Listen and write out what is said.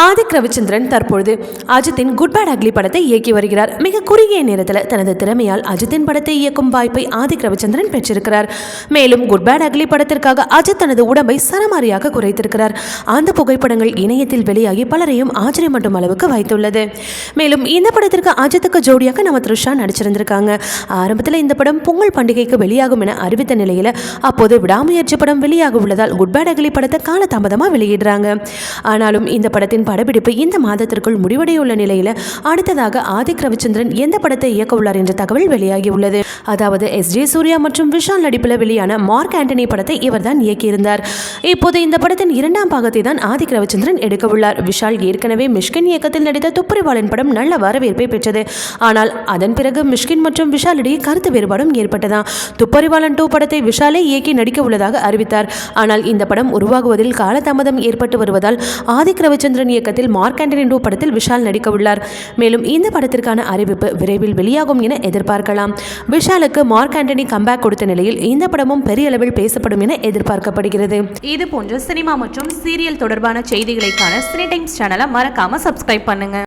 ஆதிக் ரவிச்சந்திரன் தற்பொழுது அஜித்தின் good bad ugly படத்தை இயக்கி வருகிறார். மிக குறுகிய நேரத்தில் தனது திறமையால் அஜித்தின் படத்தை இயக்கும் வாய்ப்பை ஆதிக் ரவிச்சந்திரன் பெற்றிருக்கிறார். மேலும் குட் பேட் அக்லி படத்திற்காக அஜித் தனது உடம்பை சரமாரியாக குறைத்திருக்கிறார். அந்த புகைப்படங்கள் இணையத்தில் வெளியாகி பலரையும் ஆச்சரியமட்டும் அளவுக்கு வைத்துள்ளது. மேலும் இந்த படத்திற்கு அஜித்துக்கு ஜோடியாக நம்ம த்ரிஷா நடிச்சிருந்திருக்காங்க. ஆரம்பத்தில் இந்த படம் பொங்கல் பண்டிகைக்கு வெளியாகும் என அறிவித்த நிலையில் அப்போது விடாமுயற்சி படம் வெளியாக உள்ளதால் குட் பேட் அக்லி படத்தை காலதாமதமாக வெளியிடுறாங்க. ஆனாலும் இந்த படத்தின் படப்பிடிப்பு இந்த மாதத்திற்குள் முடிவடையுள்ள நிலையில் அடுத்ததாக ஆதிக் ரவிச்சந்திரன் எந்த படத்தை இயக்க உள்ளார் என்ற தகவல் வெளியாகி உள்ளது அதாவது எஸ். ஜே. சூர்யா மற்றும் விஷால் நடிப்பில் வெளியான மார்க் ஆண்டனி படத்தை இவர்தான் இயக்கியிருந்தார். இப்போது இந்த படத்தின் இரண்டாம் பாகத்தை தான் ஆதிக் ரவிச்சந்திரன் எடுக்க உள்ளார். விஷால் ஏற்கனவே மிஷ்கின் இயக்கத்தில் நடித்த துப்புரிவாளன் படம் நல்ல வரவேற்பை பெற்றது. ஆனால் அதன் பிறகு மிஷ்கின் மற்றும் விஷால் இடையே கருத்து வேறுபாடும் ஏற்பட்டதா துப்பறிவாளன் டூ படத்தை விஷாலே இயக்கி நடிக்க உள்ளதாக அறிவித்தார். ஆனால் இந்த படம் உருவாகுவதில் காலதாமதம் ஏற்பட்டு வருவதால் ஆதிக் ரவிச்சந்திரன் இயக்கத்தில் மார்க் ஆண்டனி டூ படத்தில் விஷால் நடிக்க உள்ளார் மேலும் இந்த படத்திற்கான அறிவிப்பு விரைவில் வெளியாகும் என எதிர்பார்க்கலாம். விஷாலுக்கு மார்க் ஆண்டனி கம்பேக் கொடுத்த நிலையில் இந்த படமும் பெரிய அளவில் பேசப்படும் என எதிர்பார்க்கப்படுகிறது. இது போன்ற சினிமா மற்றும் சீரியல் தொடர்பான செய்திகளைக்கான சினி டைம்ஸ் சேனலை மறக்காம சப்ஸ்கிரைப் பண்ணுங்க.